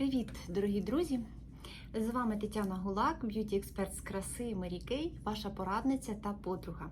Привіт, дорогі друзі! З вами Тетяна Гулак, б'юті-експерт з краси Мері Кей, ваша порадниця та подруга.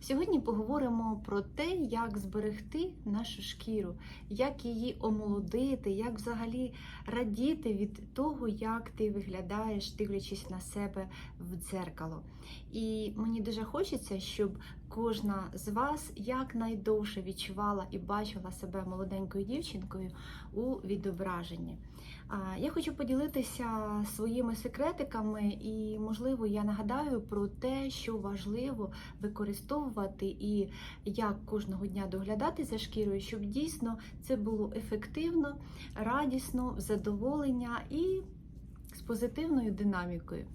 Сьогодні поговоримо про те, як зберегти нашу шкіру, як її омолодити, як взагалі радіти від того, як ти виглядаєш, дивлячись на себе в дзеркало. І мені дуже хочеться, щоб кожна з вас якнайдовше відчувала і бачила себе молоденькою дівчинкою у відображенні. Я хочу поділитися своїми секретиками, і, можливо, я нагадаю про те, що важливо використовувати і як кожного дня доглядати за шкірою, щоб дійсно це було ефективно, радісно, задоволення і з позитивною динамікою.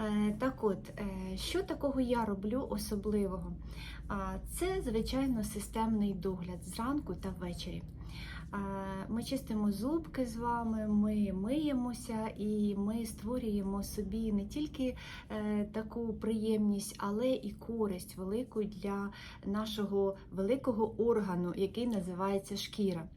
Е, Так от, е, що такого я роблю особливого? Це, звичайно, системний догляд зранку та ввечері. Ми чистимо зубки з вами, ми миємося і ми створюємо собі не тільки е, таку приємність, але і користь велику для нашого великого органу, який називається шкіра.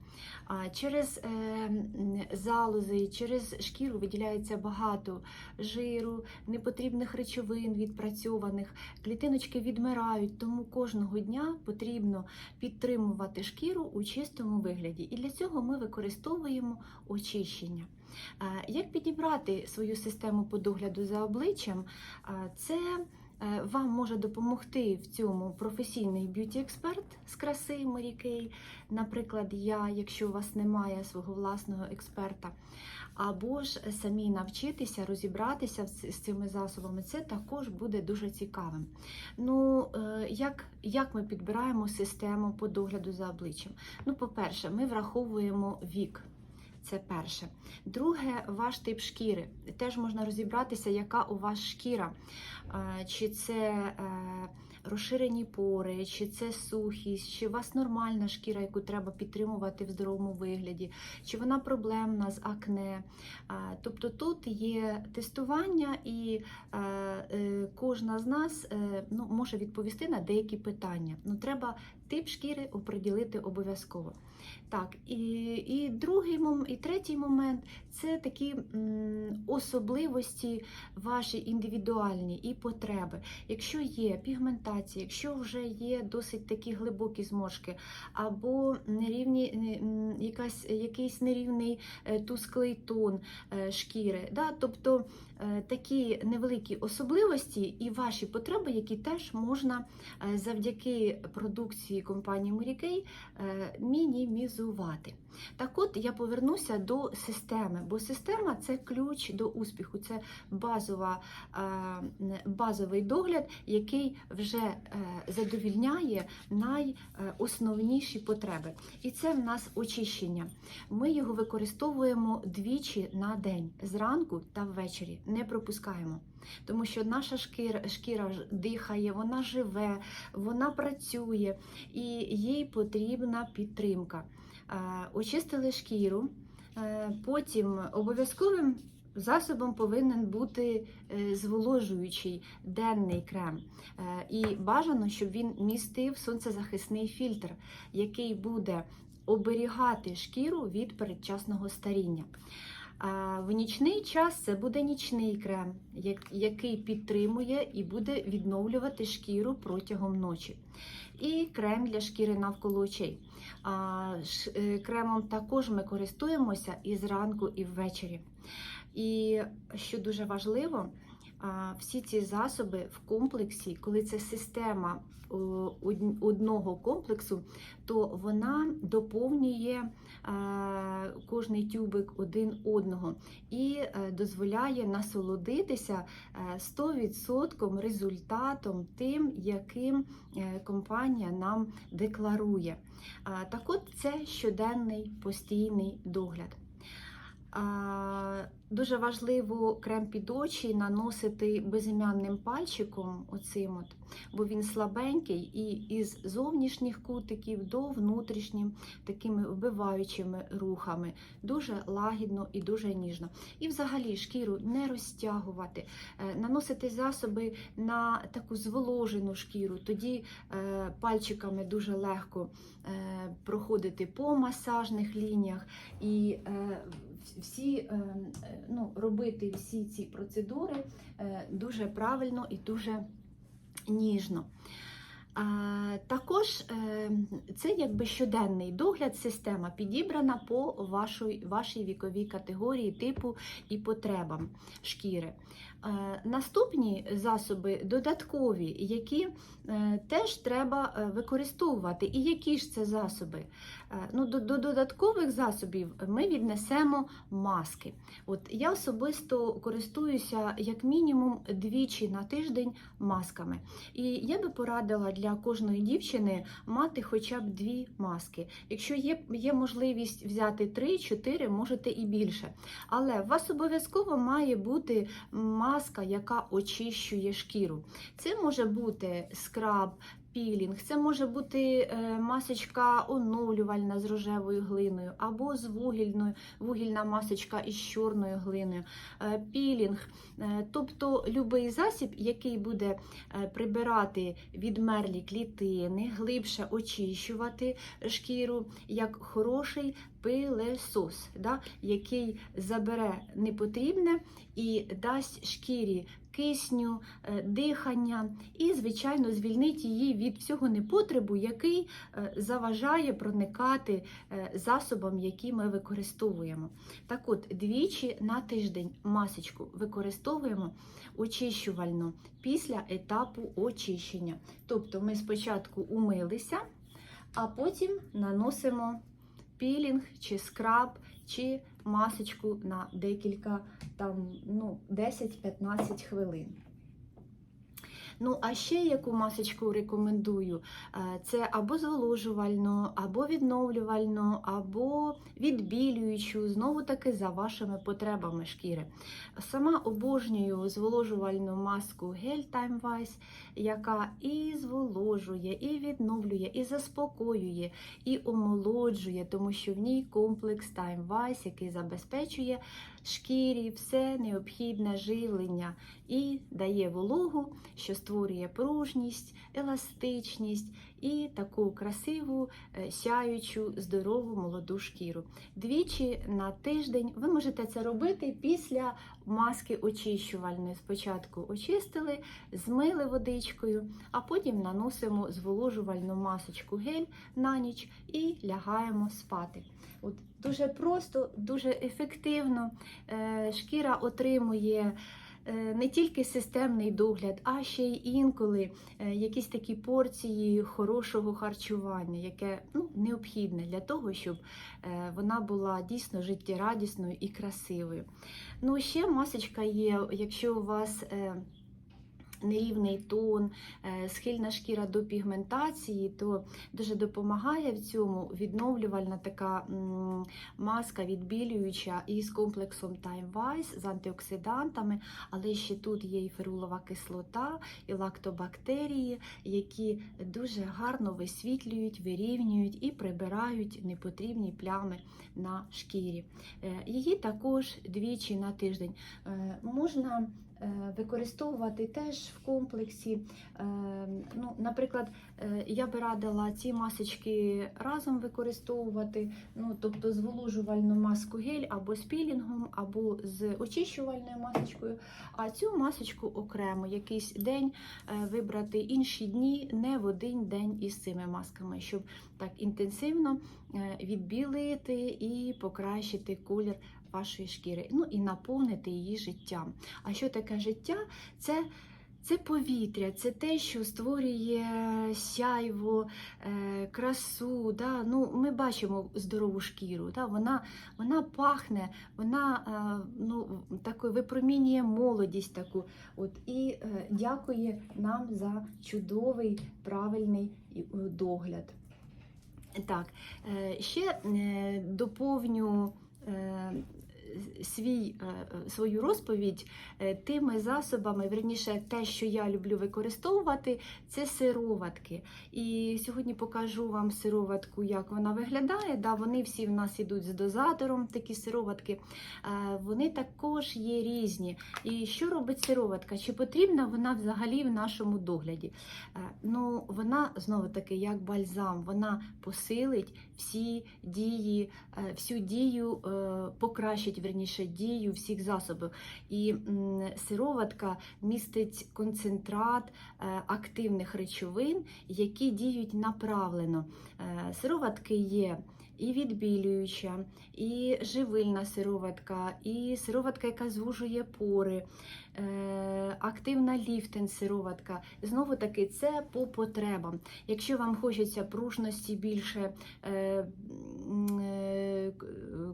Через е, залози, через шкіру виділяється багато жиру, непотрібних речовин відпрацьованих, клітиночки відмирають, тому кожного дня потрібно підтримувати шкіру у чистому вигляді. І для цього ми використовуємо очищення. Як підібрати свою систему по догляду за обличчям? Це вам може допомогти в цьому професійний б'юті-експерт з краси Мері Кей, наприклад, я, якщо у вас немає свого власного експерта, або ж самі навчитися розібратися з з цими засобами, це також буде дуже цікавим. Ну, е, як, як ми підбираємо систему по догляду за обличчям? Ну, по-перше, ми враховуємо вік. Це перше. Друге, ваш тип шкіри. Теж можна розібратися, яка у вас шкіра. Чи це е, розширені пори, чи це сухість, чи у вас нормальна шкіра, яку треба підтримувати в здоровому вигляді, чи вона проблемна з акне. Тобто тут є тестування, і е, кожна з нас е, ну, може відповісти на деякі питання. Ну, Треба тип шкіри оприділити обов'язково. Так, і, і другий і третій момент це такі особливості ваші індивідуальні і потреби. Якщо є пігментація, якщо вже є досить такі глибокі зморшки, або нерівні, якась, якийсь нерівний е, тусклий тон е, шкіри, да? тобто е, такі невеликі особливості і ваші потреби, які теж можна завдяки продукції компанії е, мінімізувати. Так от я повернуся до системи, бо система це ключ до успіху, це базова, е, базовий догляд, який вже е, задовільняє найосновніші потреби. І це в нас очищення. Ми його використовуємо двічі на день, зранку та ввечері. Не пропускаємо. Тому що наша шкіра, шкіра дихає, вона живе, вона працює і їй потрібна підтримка. Е, Очистили шкіру, е, потім обов'язковим засобом повинен бути е, зволожуючий денний крем. І бажано, щоб він містив сонцезахисний фільтр, який буде оберігати шкіру від передчасного старіння. В нічний час це буде нічний крем, який підтримує і буде відновлювати шкіру протягом ночі. І крем для шкіри навколо очей. Е, Кремом також ми користуємося і зранку, і ввечері. І що дуже важливо, всі ці засоби в комплексі, коли це система одного комплексу, то вона доповнює е, кожний тюбик один одного і е, дозволяє насолодитися е, 100% результатом тим, яким е, компанія нам декларує. Так от це щоденний постійний догляд. Дуже важливо крем під очі наносити безім'янним пальчиком, оцим от, бо він слабенький, і із зовнішніх кутиків до внутрішніх такими вбиваючими рухами. Дуже лагідно і дуже ніжно. І взагалі шкіру не розтягувати, е, наносити засоби на таку зволожену шкіру, тоді е, пальчиками дуже легко е, проходити по масажних лініях і всі, е, ну, робити всі ці процедури е, дуже правильно і дуже ніжно. Також е, це якби щоденний догляд, система підібрана по вашій, вашій віковій категорії, типу і потребам шкіри. Е, Наступні засоби додаткові, які е, теж треба е, використовувати. І які ж це засоби? Ну, до, до додаткових засобів ми віднесемо маски. От я особисто користуюся як мінімум двічі на тиждень масками. І я би порадила для кожної дівчини мати хоча б дві маски. Якщо є, є можливість взяти три-чотири, можете і більше. Але у вас обов'язково має бути маска, яка очищує шкіру. Це може бути скраб. Пілінг, це може бути е, масочка оновлювальна з рожевою глиною, або з вугільною, вугільна масочка із чорною глиною, е, пілінг, е, тобто будь-який засіб, який буде прибирати відмерлі клітини, глибше очищувати шкіру, як хороший пилесос, да, який забере непотрібне і дасть шкірі кисню, е, дихання і, звичайно, звільнить її від всього непотребу, який е, заважає проникати е, засобам, які ми використовуємо. Так от, двічі на тиждень масочку використовуємо очищувально після етапу очищення. Тобто ми спочатку умилися, а потім наносимо пілінг чи скраб, чи масочку на декілька там, ну, 10-15 хвилин. Ну, а ще яку масочку рекомендую? Е, Це або зволожувальну, або відновлювальну, або відбілюючу, знову таки за вашими потребами шкіри. Сама обожнюю зволожувальну маску Gel Time Wise, яка і зволожує, і відновлює, і заспокоює, і омолоджує, тому що в ній комплекс Time Wise, який забезпечує шкірі все необхідне живлення. І дає вологу, що створює пружність, еластичність і таку красиву, е, сяючу, здорову молоду шкіру. Двічі на тиждень ви можете це робити після маски очищувальної. Спочатку очистили, змили водичкою, а потім наносимо зволожувальну масочку гель на ніч і лягаємо спати. От Дуже просто, дуже ефективно. Е, Шкіра отримує не тільки системний догляд, а ще й інколи е, якісь такі порції хорошого харчування, яке ну, необхідне для того, щоб е, вона була дійсно життєрадісною і красивою. Ну, ще масочка є, якщо у вас. Нерівний тон, е, схильна шкіра до пігментації, то дуже допомагає в цьому відновлювальна така маска відбілююча із комплексом Time Wise, з антиоксидантами, але ще тут є і ферулова кислота, і лактобактерії, які дуже гарно висвітлюють, вирівнюють і прибирають непотрібні плями на шкірі. Е, Її також двічі на тиждень Е, можна використовувати теж в комплексі. Е, Ну, наприклад, е, я би радила ці масочки разом використовувати, ну, тобто зволожувальну маску гель або з пілінгом, або з очищувальною масочкою, а цю масочку окремо якийсь день е, вибрати інші дні, не в один день із цими масками, щоб так інтенсивно е, відбілити і покращити колір вашої шкіри, ну і наповнити її життям. А що таке життя? Це це повітря, це те, що створює сяйво, е, красу. Да? Ну, Ми бачимо здорову шкіру, да? вона, вона пахне, вона е, ну, такою випромінює молодість таку. От, І е, дякує нам за чудовий правильний догляд. Так, ще доповню. Свій, е, е, свою розповідь е, тими засобами, верніше, те, що я люблю використовувати, це сироватки. І сьогодні покажу вам сироватку, як вона виглядає. Да, вони всі в нас ідуть з дозатором, такі сироватки. Вони також є різні. І що робить сироватка? Чи потрібна вона взагалі в нашому догляді? Ну, вона знову таки як бальзам, вона посилить всі дії, всю дію, покращить верніше дію всіх засобів. І сироватка містить концентрат е, активних речовин, які діють направлено. Е, Сироватки є. І відбілююча, і живильна сироватка, і сироватка, яка звужує пори, е, активна ліфтен сироватка. Знову таки, це по потребам. Якщо вам хочеться пружності більше,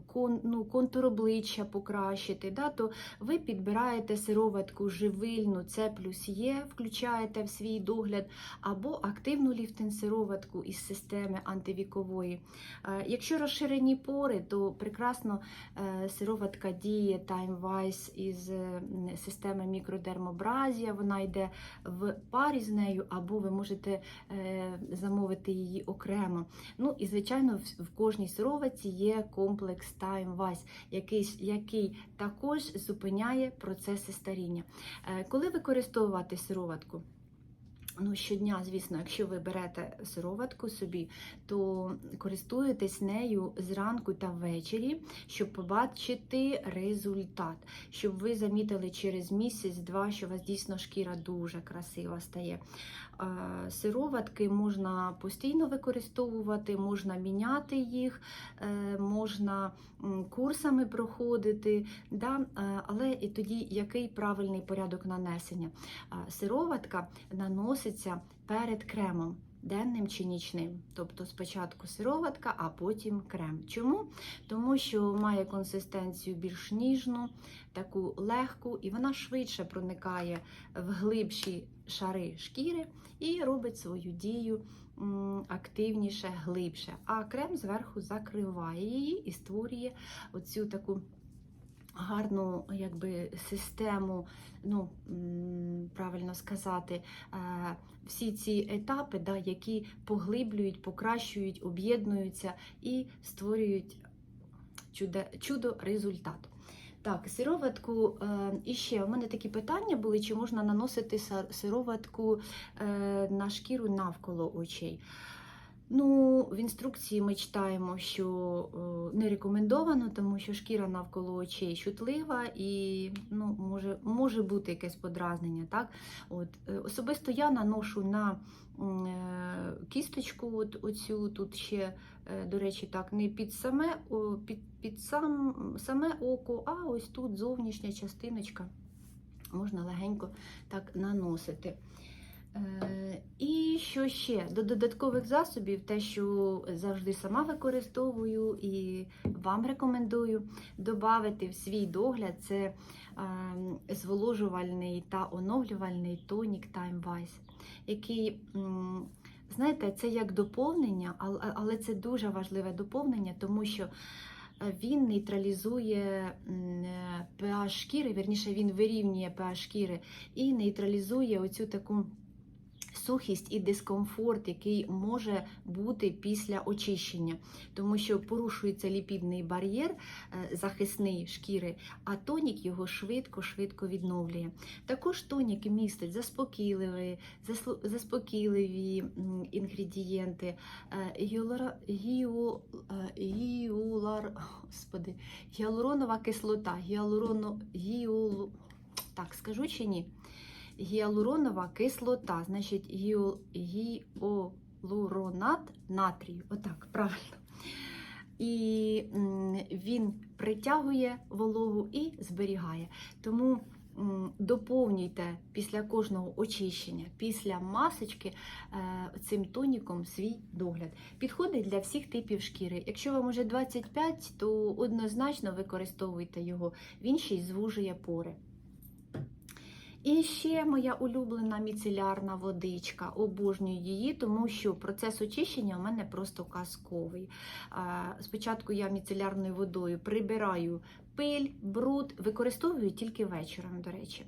кон, ну, контур обличчя покращити, да, то ви підбираєте сироватку живильну, це плюс є, включаєте в свій догляд, або активну ліфтен сироватку із системи антивікової. Е, Якщо розширені пори, то прекрасно е, сироватка діє TimeWise із е, системи мікродермобразія. Вона йде в парі з нею, або ви можете замовити її окремо. Ну і звичайно, в кожній сироватці є комплекс Time Wise, який, який також зупиняє процеси старіння. Е, Коли використовувати сироватку? Ну, щодня, звісно, якщо ви берете сироватку собі, то користуєтесь нею зранку та ввечері, щоб побачити результат, щоб ви замітили через місяць-два, що у вас дійсно шкіра дуже красива стає. Е, Сироватки можна постійно використовувати, можна міняти їх, е, можна курсами проходити, да? е, але і тоді який правильний порядок нанесення? Сироватка наноситься перед кремом. Денним чи нічним, тобто спочатку сироватка, а потім крем. Чому? Тому що має консистенцію більш ніжну, таку легку, і вона швидше проникає в глибші шари шкіри і робить свою дію активніше, глибше. А крем зверху закриває її і створює оцю таку гарну якби, систему, ну, правильно сказати, е, всі ці етапи, да, які поглиблюють, покращують, об'єднуються і створюють чудо, чудо результат. Так, сироватку. Е, і ще у мене такі питання були: чи можна наносити сироватку е, на шкіру навколо очей? Ну, в інструкції ми читаємо, що е, не рекомендовано, тому що шкіра навколо очей чутлива і ну, може, може бути якесь подразнення. Так? От, е, особисто я наношу на е, кісточку, от, оцю тут ще, до речі, так, не під саме, під, під сам, саме око, а ось тут зовнішня частиночка. Можна легенько так наносити. Е, І що ще? До додаткових засобів, те, що завжди сама використовую і вам рекомендую додати в свій догляд, це е, зволожувальний та оновлювальний тонік Time Wise, який, знаєте, це як доповнення, але це дуже важливе доповнення, тому що е, він нейтралізує pH шкіри, вірніше він вирівнює pH шкіри і нейтралізує оцю таку сухість і дискомфорт, який може бути після очищення, тому що порушується ліпідний бар'єр е, захисний шкіри, а тонік його швидко-швидко відновлює. Також тонік містить заспокійливі, заспокійливі інгредієнти, е, е, гіолар, господи, гіалуронова кислота, гіалуроно, гіолу, так скажу чи ні? Гіалуронова кислота, значить гіалуронат натрію. Отак, правильно. І він притягує вологу і зберігає. Тому доповнюйте після кожного очищення, після масочки е, цим тоніком свій догляд. Підходить для всіх типів шкіри. Якщо вам уже 25, то однозначно використовуйте його. Він ще й звужує пори. І ще моя улюблена міцелярна водичка. Обожнюю її, тому що процес очищення у мене просто казковий. Спочатку я міцелярною водою прибираю пиль, бруд використовую тільки вечором, до речі.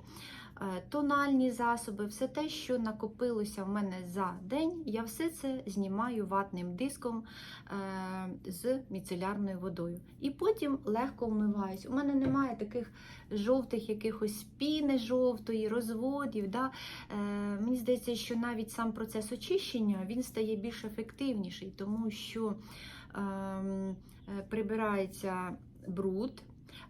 Е, Тональні засоби, все те, що накопилося в мене за день, я все це знімаю ватним диском е, з міцелярною водою. І потім легко вмиваюсь. У мене немає таких жовтих якихось піни жовтої, розводів. Да? Е, мені здається, що навіть сам процес очищення він стає більш ефективніший, тому що ем, прибирається бруд.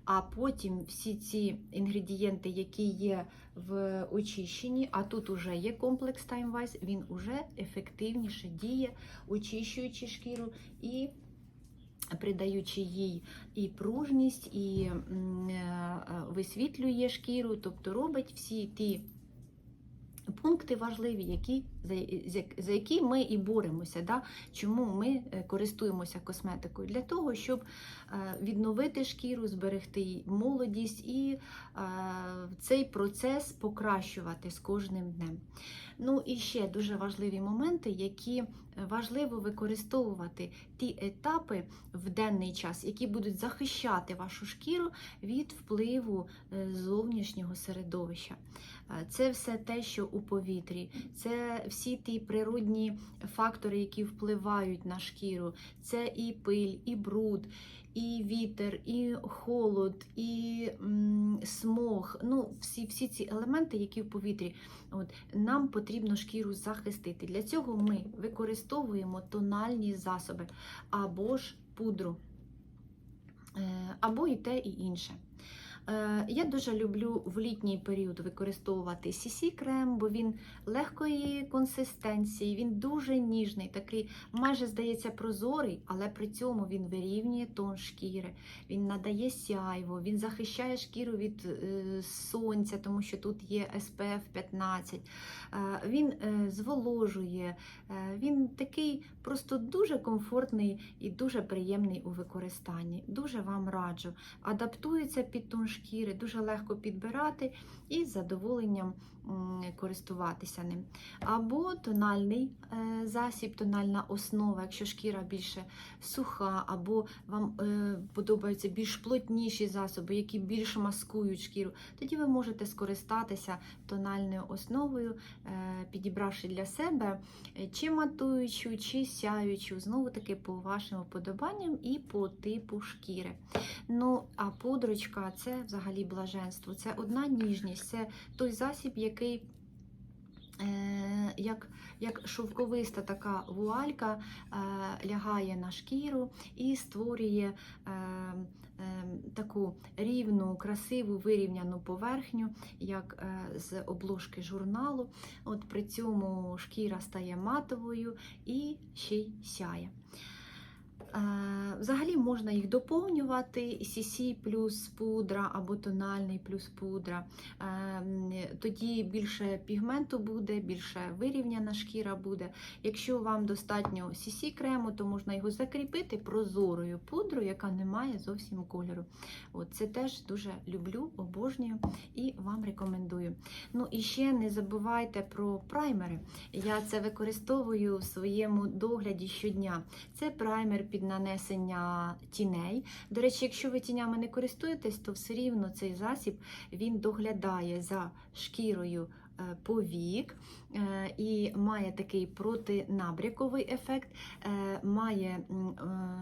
А потім всі ці інгредієнти, які є в очищенні, а тут уже є комплекс Time Wise, він уже ефективніше діє, очищуючи шкіру і придаючи їй і пружність, і е, висвітлює шкіру, тобто робить всі ті пункти важливі, які, за, які ми і боремося. Да? Чому ми е, користуємося косметикою? Для того, щоб е, відновити шкіру, зберегти молодість і е, цей процес покращувати з кожним днем. Ну і ще дуже важливі моменти, які важливо використовувати ті етапи в денний час, які будуть захищати вашу шкіру від впливу зовнішнього середовища. Це все те, що у повітрі, це всі ті природні фактори, які впливають на шкіру. Це і пиль, і бруд, і вітер, і холод, і м, смог. Ну, всі, всі ці елементи, які в повітрі. От, нам потрібно шкіру захистити. Для цього ми використовуємо тональні засоби або ж пудру, Е, або і те, і інше. Е, Я дуже люблю в літній період використовувати cc крем, бо він легкої консистенції, він дуже ніжний, такий майже здається прозорий, але при цьому він вирівнює тон шкіри, він надає сяйво, він захищає шкіру від е, сонця, тому що тут є SPF 15. Е, Він зволожує, він такий просто дуже комфортний і дуже приємний у використанні. Дуже вам раджу. Адаптується під тон шкіри, дуже легко підбирати і з задоволенням користуватися ним. Або тональний е, засіб, тональна основа, якщо шкіра більше суха, або вам е, подобаються більш плотніші засоби, які більш маскують шкіру, тоді ви можете скористатися тональною основою, е, підібравши для себе чи матуючу, чи сяючу, знову таки по вашим вподобанням і по типу шкіри. Ну, а пудрочка це взагалі блаженство, це одна ніжність, це той засіб, який. е, Як, як шовковиста така вуалька е, лягає на шкіру і створює е, таку рівну, красиву, вирівняну поверхню, як з обложки журналу. От при цьому шкіра стає матовою і ще й сяє. Взагалі можна їх доповнювати CC плюс пудра або тональний плюс пудра. Е, Тоді більше пігменту буде, більше вирівняна шкіра буде. Якщо вам достатньо CC крему, то можна його закріпити прозорою пудрою, яка не має зовсім кольору. От, це теж дуже люблю, обожнюю і вам рекомендую. Ну і ще не забувайте про праймери. Я це використовую в своєму догляді щодня. Це праймер під нанесення тіней. До речі, якщо ви тінями не користуєтесь, то все рівно цей засіб він доглядає за шкірою повік е, і має такий протинабряковий ефект, е, має е,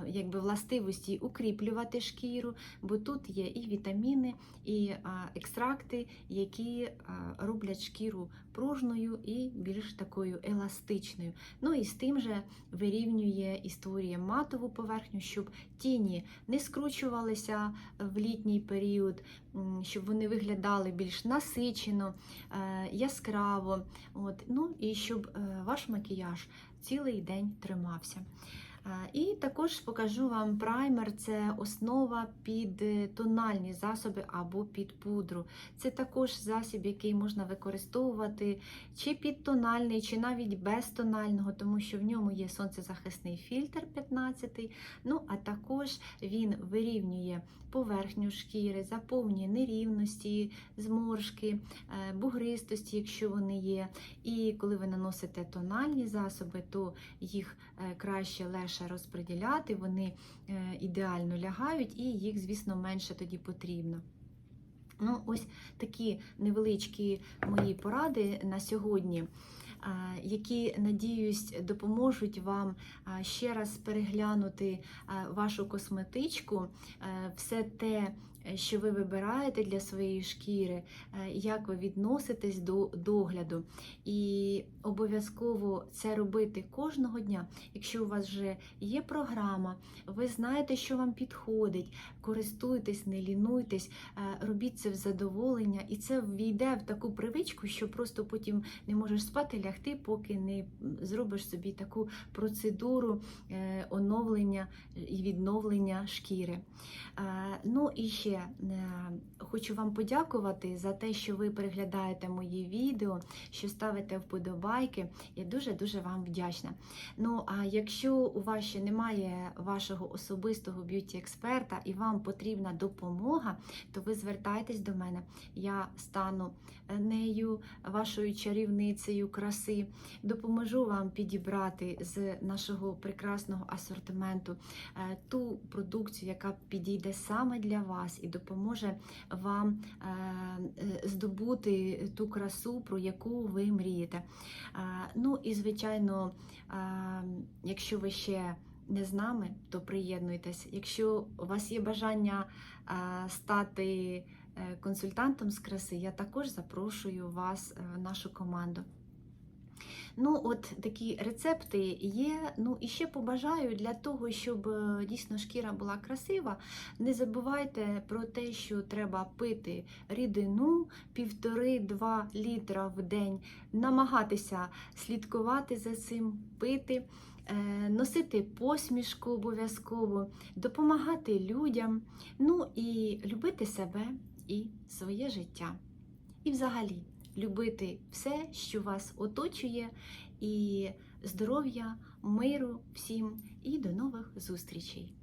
якби властивості укріплювати шкіру, бо тут є і вітаміни, і е, екстракти, які е, роблять шкіру пружною і більш такою еластичною. Ну і з тим же вирівнює і створює матову поверхню, щоб тіні не скручувалися в літній період, щоб вони виглядали більш насичено, е, яскраво. От. Ну і щоб е, ваш макіяж цілий день тримався. І також покажу вам праймер це основа під е, тональні засоби або під пудру. Це також засіб, який можна використовувати чи під тональний, чи навіть без тонального, тому що в ньому є сонцезахисний фільтр 15. Ну, а також він вирівнює поверхню шкіри, заповнює нерівності, зморшки, е, бугристості, якщо вони є. І коли ви наносите тональні засоби, то їх е, краще легше легше розподіляти, вони е, ідеально лягають, і їх, звісно, менше тоді потрібно. Ну, ось такі невеличкі мої поради на сьогодні, які, надіюсь, допоможуть вам ще раз переглянути вашу косметичку, е, все те, е, що ви вибираєте для своєї шкіри, е, як ви відноситесь до догляду. І обов'язково це робити кожного дня. Якщо у вас вже є програма, ви знаєте, що вам підходить, користуйтесь, не лінуйтесь, е, робіть це в задоволення, і це війде в таку привичку, що просто потім не можеш спати, лягти, поки не зробиш собі таку процедуру е, оновлення і відновлення шкіри. Ну і ще е, хочу вам подякувати за те, що ви переглядаєте мої відео, що ставите вподобайки. Я дуже-дуже вам вдячна. Ну, а якщо у вас ще немає вашого особистого б'юті-експерта і вам потрібна допомога, то ви звертайтесь до мене. Я стану нею, вашою чарівницею краси, допоможу вам підібрати з нашого прекрасного асортименту е, ту продукцію, яка підійде саме для вас і допоможе вам е, е, здобути ту красу, про яку ви мрієте. Е, Ну і звичайно, якщо ви ще не з нами, то приєднуйтесь. Якщо у вас є бажання стати консультантом з краси, я також запрошую вас в нашу команду. Ну, от такі рецепти є. Ну і ще побажаю для того, щоб е, дійсно шкіра була красива. Не забувайте про те, що треба пити рідину 1,5-2 літра в день, намагатися слідкувати за цим, пити. е, Носити посмішку обов'язково, допомагати людям, ну і любити себе і своє життя. І взагалі любити все, що вас оточує, і здоров'я, миру всім, і до нових зустрічей!